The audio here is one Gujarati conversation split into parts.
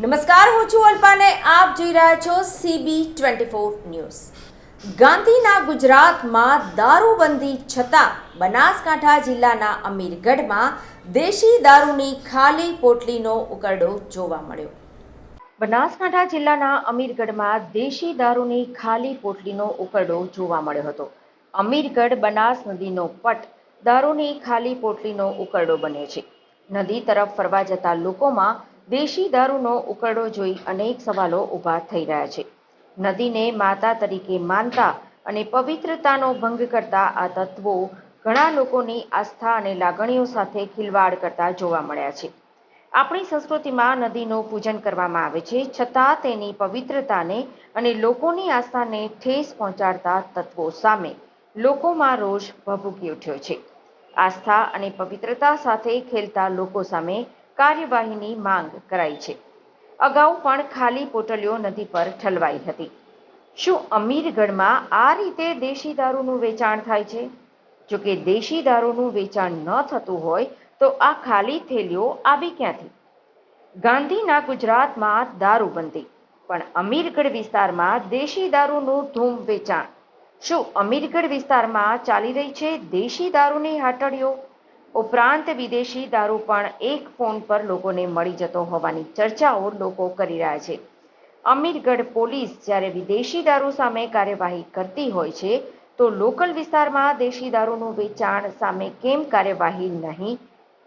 નમસ્કાર, હું છું અલ્પાને. આપ જોઈ રહ્યા છો સીબી ટ્વેન્ટી ફોર ન્યૂઝ. ગાંધીના ગુજરાતમાં દારૂબંધી છતાં બનાસકાંઠા જિલ્લાના અમીરગઢમાં દેશી દારૂની ખાલી પોટલીનો ઉકરડો જોવા મળ્યો. બનાસકાંઠા જિલ્લાના અમીરગઢમાં દેશી દારૂની ખાલી પોટલીનો ઉકરડો જોવા મળ્યો હતો. અમીરગઢ બનાસ નદીનો પટ દારૂની ખાલી પોટલીનો ઉકરડો બન્યો છે. નદી તરફ ફરવા જતા લોકોમાં દેશી દારૂનો ઉકરડો જોઈ અનેક સવાલો ઊભા થઈ રહ્યા છે. નદીને માતા તરીકે માનતા અને પવિત્રતાનો ભંગ કરતા આ તત્વો ઘણા લોકોની આસ્થા અને લાગણીઓ સાથે ખિલવાડ કરતા જોવા મળ્યા છે. આપણી સંસ્કૃતિમાં નદીનું પૂજન કરવામાં આવે છે, છતાં તેની પવિત્રતાને અને લોકોની આસ્થાને ઠેસ પહોંચાડતા તત્વો સામે લોકોમાં રોષ ભભૂકી ઉઠ્યો છે. આસ્થા અને પવિત્રતા સાથે ખેલતા લોકો સામે કાર્યવાહીની માંગ કરાઈ છે. અગાઉ પણ ખાલી પોટલીઓ નદી પર ઠલવાઈ હતી. શું અમીરગઢમાં આ રીતે દેશી દારૂનું વેચાણ થાય છે? જો કે દેશી દારૂનું વેચાણ ન થતું હોય, તો આ ખાલી થેલીઓ આવી ક્યાંથી? ગાંધીના ગુજરાતમાં દારૂબંધી. પણ અમીરગઢ વિસ્તારમાં દેશી દારૂનું ધૂમ વેચાણ. શું અમીરગઢ વિસ્તારમાં ચાલી રહી છે દેશી દારૂની હાટડીઓ? ઉપરાંત વિદેશી દારૂ પણ એક ફોન પર લોકોને મળી જતો હોવાની ચર્ચાઓ લોકો કરી રહ્યા છે. અમીરગઢ પોલીસ જ્યારે વિદેશી દારૂ સામે કાર્યવાહી કરતી હોય છે, તો લોકલ વિસ્તારમાં દેશી દારૂનું વેચાણ સામે કેમ કાર્યવાહી નહીં,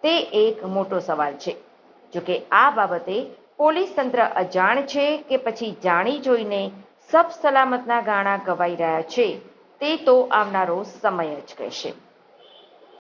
તે એક મોટો સવાલ છે. જોકે આ બાબતે પોલીસ તંત્ર અજાણ છે કે પછી જાણી જોઈને સબ સલામતના ગાણા ગવાઈ રહ્યા છે, તે તો આવનારો સમય જ કહેશે.